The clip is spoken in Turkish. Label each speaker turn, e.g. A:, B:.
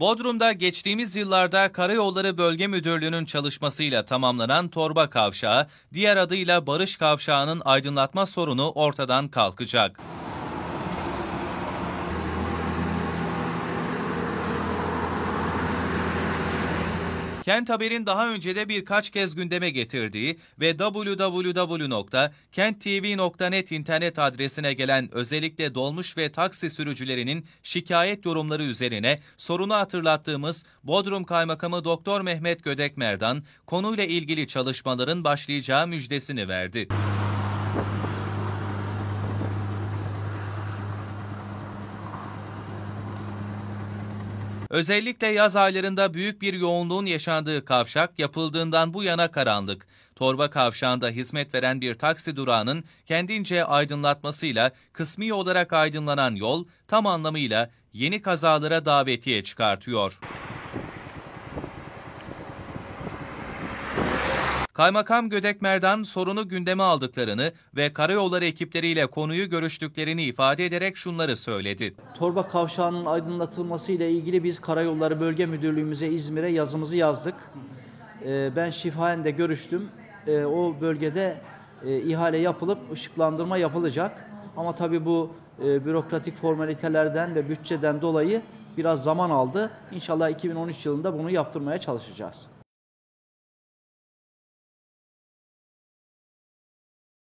A: Bodrum'da geçtiğimiz yıllarda Karayolları Bölge Müdürlüğü'nün çalışmasıyla tamamlanan Torba Kavşağı, diğer adıyla Barış Kavşağı'nın aydınlatma sorunu ortadan kalkacak. Kent Haber'in daha önce de birkaç kez gündeme getirdiği ve www.kenttv.net internet adresine gelen özellikle dolmuş ve taksi sürücülerinin şikayet yorumları üzerine sorunu hatırlattığımız Bodrum Kaymakamı Doktor Mehmet Gödekmer'dan konuyla ilgili çalışmaların başlayacağı müjdesini verdi. Özellikle yaz aylarında büyük bir yoğunluğun yaşandığı kavşak yapıldığından bu yana karanlık. Torba kavşağında hizmet veren bir taksi durağının kendince aydınlatmasıyla kısmi olarak aydınlanan yol tam anlamıyla yeni kazalara davetiye çıkartıyor. Kaymakam Gödekmer'den sorunu gündeme aldıklarını ve karayolları ekipleriyle konuyu görüştüklerini ifade ederek şunları söyledi.
B: Torba kavşağının aydınlatılması ile ilgili biz Karayolları Bölge Müdürlüğümüze İzmir'e yazımızı yazdık. Ee, Ben şifahen görüştüm. Ee, O bölgede e, ihale yapılıp ışıklandırma yapılacak. Ama tabii bu e, bürokratik formalitelerden ve bütçeden dolayı biraz zaman aldı. İnşallah 2013 yılında bunu yaptırmaya çalışacağız.